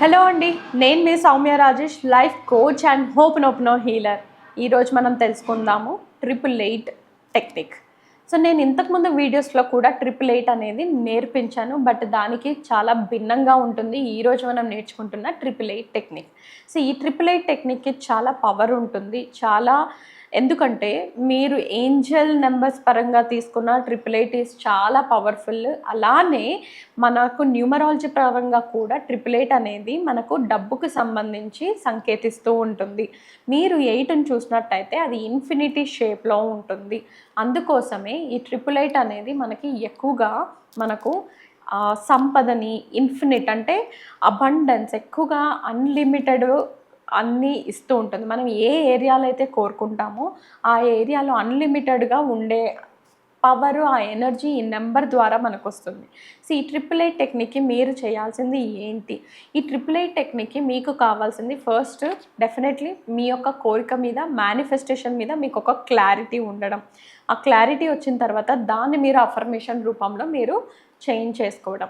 Hello అండి నేను మీ Sowmya Rajesh life coach and ho'oponopono healer. ఈరోజు మనం తెలుసుకుందాము ట్రిపుల్ ఎయిట్ టెక్నిక్. సో నేను ఇంతకుముందు వీడియోస్లో కూడా ట్రిపుల్ ఎయిట్ అనేది నేర్పించాను బట్ దానికి చాలా భిన్నంగా ఉంటుంది. ఈరోజు మనం నేర్చుకుంటున్న ట్రిపుల్ ఎయిట్ టెక్నిక్. సో ఈ ట్రిపుల్ ఎయిట్ టెక్నిక్కి చాలా పవర్ ఉంటుంది. చాలా ఎందుకంటే మీరు ఏంజల్ నెంబర్స్ పరంగా తీసుకున్న ట్రిపుల్ ఎయిట్ ఈస్ చాలా పవర్ఫుల్. అలానే మనకు న్యూమరాలజీ పరంగా కూడా ట్రిపుల్ ఎయిట్ అనేది మనకు డబ్బుకు సంబంధించి సంకేతిస్తూ ఉంటుంది. మీరు ఎయిట్ని చూసినట్టయితే అది ఇన్ఫినిటీ షేప్లో ఉంటుంది. అందుకోసమే ఈ ట్రిపుల్ ఎయిట్ అనేది మనకి ఎక్కువగా మనకు సంపదని ఇన్ఫినిట్ అంటే అబండెన్స్ ఎక్కువగా అన్లిమిటెడ్ అన్నీ ఇస్తూ ఉంటుంది. మనం ఏ ఏరియాలో అయితే కోరుకుంటామో ఆ ఏరియాలో అన్లిమిటెడ్గా ఉండే పవర్ ఆ ఎనర్జీ ఈ నెంబర్ ద్వారా మనకు వస్తుంది సో ఈ ట్రిపుల్ ఎయిట్ టెక్నిక్కి మీరు చేయాల్సింది ఏంటి? ఈ ట్రిపుల్ ఎయిట్ టెక్నిక్కి మీకు కావాల్సింది ఫస్ట్ డెఫినెట్లీ మీ యొక్క కోరిక మీద మేనిఫెస్టేషన్ మీద మీకు ఒక క్లారిటీ ఉండడం. ఆ క్లారిటీ వచ్చిన తర్వాత దాన్ని మీరు అఫర్మేషన్ రూపంలో మీరు చేంజ్ చేసుకోవడం.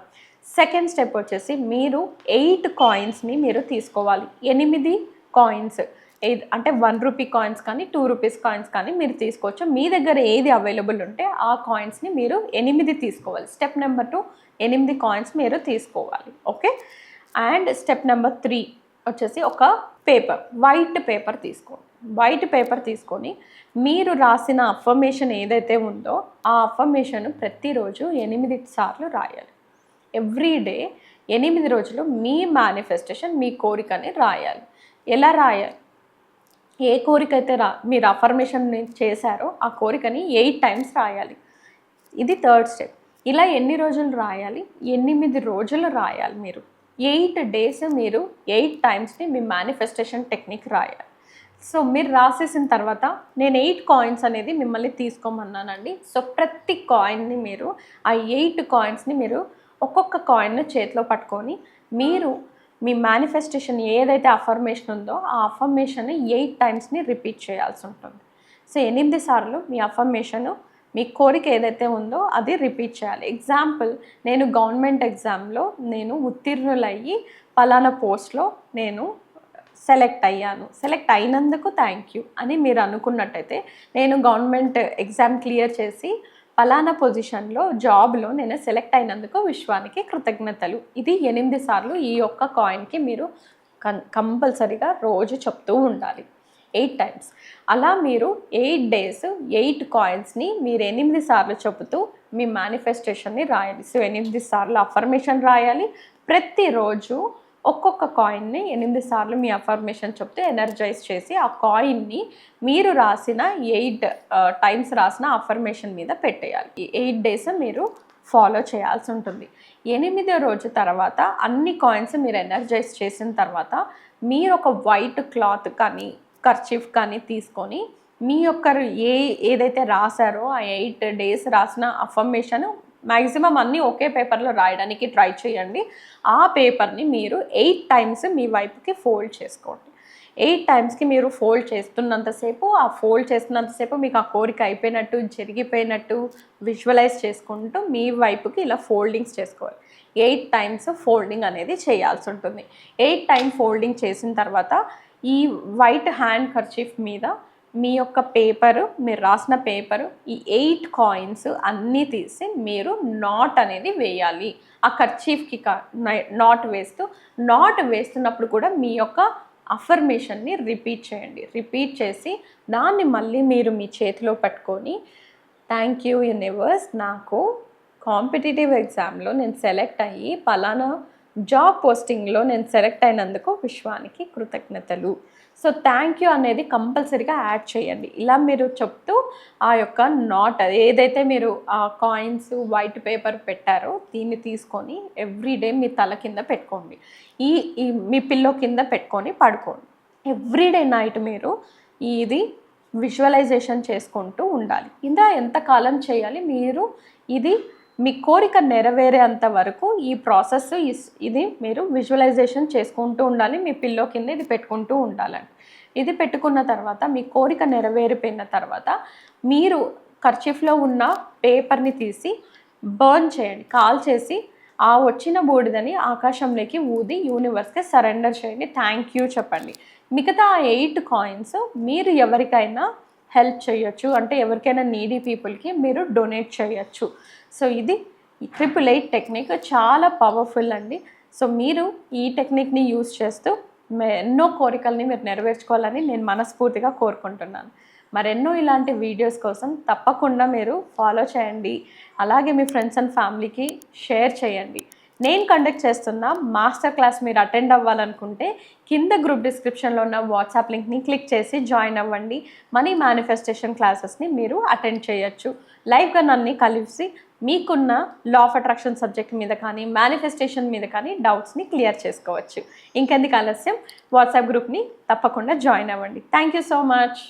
సెకండ్ స్టెప్ వచ్చేసి మీరు ఎయిట్ కాయిన్స్ని మీరు తీసుకోవాలి. ఎనిమిది కాయిన్స్ అంటే వన్ రూపీ కాయిన్స్ కానీ టూ రూపీస్ కాయిన్స్ కానీ మీరు తీసుకోవచ్చు. మీ దగ్గర ఏది అవైలబుల్ ఉంటే ఆ కాయిన్స్ని మీరు ఎనిమిది తీసుకోవాలి. స్టెప్ నెంబర్ టూ ఎనిమిది కాయిన్స్ మీరు తీసుకోవాలి. Okay and step number three వచ్చేసి ఒక పేపర్ వైట్ పేపర్ తీసుకోండి. వైట్ పేపర్ తీసుకొని మీరు రాసిన అఫర్మేషన్ ఏదైతే ఉందో ఆ అఫర్మేషన్ ప్రతిరోజు ఎనిమిది సార్లు రాయాలి. ఎవ్రీ డే ఎనిమిది రోజులు మీ మేనిఫెస్టేషన్ మీ కోరికని రాయాలి. ఎలా రాయాలి? ఏ కోరిక అయితే రా మీరు అఫర్మేషన్ చేశారో ఆ కోరికని ఎయిట్ టైమ్స్ రాయాలి. ఇది థర్డ్ స్టెప్. ఇలా ఎన్ని రోజులు రాయాలి? ఎనిమిది రోజులు రాయాలి మీరు. ఎయిట్ డేస్ మీరు ఎయిట్ టైమ్స్ని మీ మేనిఫెస్టేషన్ టెక్నిక్ రాయాలి. సో మీరు రాసేసిన తర్వాత నేను ఎయిట్ కాయిన్స్ అనేది మిమ్మల్ని తీసుకోమన్నానండి. సో ప్రతి కాయిన్ని మీరు ఆ ఎయిట్ కాయిన్స్ని మీరు ఒక్కొక్క కాయిన్ను చేతిలో పట్టుకొని మీరు మీ మేనిఫెస్టేషన్ ఏదైతే అఫర్మేషన్ ఉందో ఆ అఫర్మేషన్ ఎయిట్ టైమ్స్ని రిపీట్ చేయాల్సి ఉంటుంది. సో ఎనిమిది సార్లు మీ అఫర్మేషను మీ కోరిక ఏదైతే ఉందో అది రిపీట్ చేయాలి. ఎగ్జాంపుల్ నేను గవర్నమెంట్ ఎగ్జామ్లో నేను ఉత్తీర్ణులయ్యి పలానా పోస్ట్లో నేను సెలెక్ట్ అయ్యాను. సెలెక్ట్ అయినందుకు థ్యాంక్ యూ అని మీరు అనుకున్నట్టయితే నేను గవర్నమెంట్ ఎగ్జామ్ క్లియర్ చేసి పలానా పొజిషన్లో జాబ్లో నేను సెలెక్ట్ అయినందుకు విశ్వానికి కృతజ్ఞతలు. ఇది ఎనిమిది సార్లు ఈ యొక్క కాయిన్కి మీరు కం కంపల్సరీగా రోజు చెప్తూ ఉండాలి. Eight times. అలా మీరు ఎయిట్ డేస్ ఎయిట్ కాయిన్స్ని మీరు ఎనిమిది సార్లు చెబుతూ మీ మేనిఫెస్టేషన్ని రాయాలి. సో ఎనిమిది సార్లు అఫర్మేషన్ రాయాలి. ప్రతిరోజు ఒక్కొక్క కాయిన్ని ఎనిమిది సార్లు మీ అఫర్మేషన్ చెప్తే ఎనర్జైజ్ చేసి ఆ కాయిన్ని మీరు రాసిన ఎయిట్ టైమ్స్ రాసిన అఫర్మేషన్ మీద పెట్టేయాలి. ఈ ఎయిట్ డేస్ మీరు ఫాలో చేయాల్సి ఉంటుంది. ఎనిమిదో రోజు తర్వాత అన్ని కాయిన్స్ మీరు ఎనర్జైజ్ చేసిన తర్వాత మీరు ఒక వైట్ క్లాత్ కానీ కర్చీఫ్ కానీ తీసుకొని మీ యొక్క ఏ ఏదైతే రాశారో ఆ ఎయిట్ డేస్ రాసిన అఫర్మేషన్ మ్యాక్సిమం అన్నీ ఒకే పేపర్లో రాయడానికి ట్రై చేయండి. ఆ పేపర్ని మీరు ఎయిట్ టైమ్స్ మీ వైపుకి ఫోల్డ్ చేసుకోండి. ఎయిట్ టైమ్స్కి మీరు ఫోల్డ్ చేస్తున్నంతసేపు ఆ ఫోల్డ్ చేస్తున్నంతసేపు మీకు ఆ కోరిక అయిపోయినట్టు జరిగిపోయినట్టు విజువలైజ్ చేసుకుంటూ మీ వైపుకి ఇలా ఫోల్డింగ్స్ చేసుకోవాలి. ఎయిట్ టైమ్స్ ఫోల్డింగ్ అనేది చేయాల్సి ఉంటుంది. ఎయిట్ టైమ్ ఫోల్డింగ్ చేసిన తర్వాత ఈ వైట్ హ్యాండ్ కర్చీఫ్ మీద మీ యొక్క పేపరు మీరు రాసిన పేపరు ఈ ఎయిట్ కాయిన్స్ అన్నీ తీసి మీరు నాట్ అనేది వేయాలి. ఆ కర్చీఫ్కి నాట్ వేస్తూ నాట్ వేస్తున్నప్పుడు కూడా మీ యొక్క అఫర్మేషన్ని రిపీట్ చేయండి. రిపీట్ చేసి దాన్ని మళ్ళీ మీరు మీ చేతిలో పట్టుకొని థ్యాంక్ యూ యూనివర్స్ నాకు కాంపిటేటివ్ ఎగ్జామ్లో నేను సెలెక్ట్ అయ్యి పలానా జాబ్ పోస్టింగ్లో నేను సెలెక్ట్ అయినందుకు విశ్వానికి కృతజ్ఞతలు. సో థ్యాంక్ యూ అనేది కంపల్సరీగా యాడ్ చేయండి. ఇలా మీరు చెప్తూ ఆ యొక్క నాట్ అది ఏదైతే మీరు ఆ కాయిన్స్ వైట్ పేపర్ పెట్టారో దీన్ని తీసుకొని ఎవ్రీడే మీ తల కింద పెట్టుకోండి. ఈ ఈ మీ పిల్లో కింద పెట్టుకొని పడుకోండి. ఎవ్రీడే నైట్ మీరు ఇది విజువలైజేషన్ చేసుకుంటూ ఉండాలి. ఇంకా ఎంతకాలం చేయాలి? మీరు ఇది మీ కోరిక నెరవేరేంత వరకు ఈ ప్రాసెస్ ఇస్- ఇది మీరు విజువలైజేషన్ చేసుకుంటూ ఉండాలి మీ పిల్లో కింద ఇది పెట్టుకుంటూ ఉండాలండి. ఇది పెట్టుకున్న తర్వాత మీ కోరిక నెరవేరిపోయిన తర్వాత మీరు కర్చీఫ్లో ఉన్న పేపర్ని తీసి బర్న్ చేయండి కాల్ చేసి ఆ వచ్చిన బూడిదని ఆకాశంలోకి ఊది యూనివర్స్కి సరెండర్ చేయండి థ్యాంక్ యూ చెప్పండి. మిగతా ఆ ఎయిట్ కాయిన్స్ మీరు ఎవరికైనా హెల్ప్ చేయొచ్చు. అంటే ఎవరికైనా నీడీ పీపుల్కి మీరు డొనేట్ చేయొచ్చు. సో ఇది ట్రిపుల్ ఎయిట్ టెక్నిక్ చాలా పవర్ఫుల్ అండి. సో మీరు ఈ టెక్నిక్ని యూస్ చేస్తూ ఎన్నో కోరికల్ని మీరు నెరవేర్చుకోవాలని నేను మనస్ఫూర్తిగా కోరుకుంటున్నాను. మరెన్నో ఇలాంటి వీడియోస్ కోసం తప్పకుండా మీరు ఫాలో చేయండి. అలాగే మీ ఫ్రెండ్స్ అండ్ ఫ్యామిలీకి షేర్ చేయండి. నేను కండక్ట్ చేస్తున్న మాస్టర్ క్లాస్ మీరు అటెండ్ అవ్వాలనుకుంటే కింద గ్రూప్ డిస్క్రిప్షన్లో ఉన్న వాట్సాప్ లింక్ని క్లిక్ చేసి జాయిన్ అవ్వండి. మనీ మేనిఫెస్టేషన్ క్లాసెస్ని మీరు అటెండ్ చేయొచ్చు. లైవ్గా నన్ను కలిసి మీకున్న లా ఆఫ్ అట్రాక్షన్ సబ్జెక్ట్ మీద కానీ మేనిఫెస్టేషన్ మీద కానీ డౌట్స్ని క్లియర్ చేసుకోవచ్చు. ఇంకెందుకు ఆలస్యం? వాట్సాప్ గ్రూప్ని తప్పకుండా జాయిన్ అవ్వండి. Thank you so much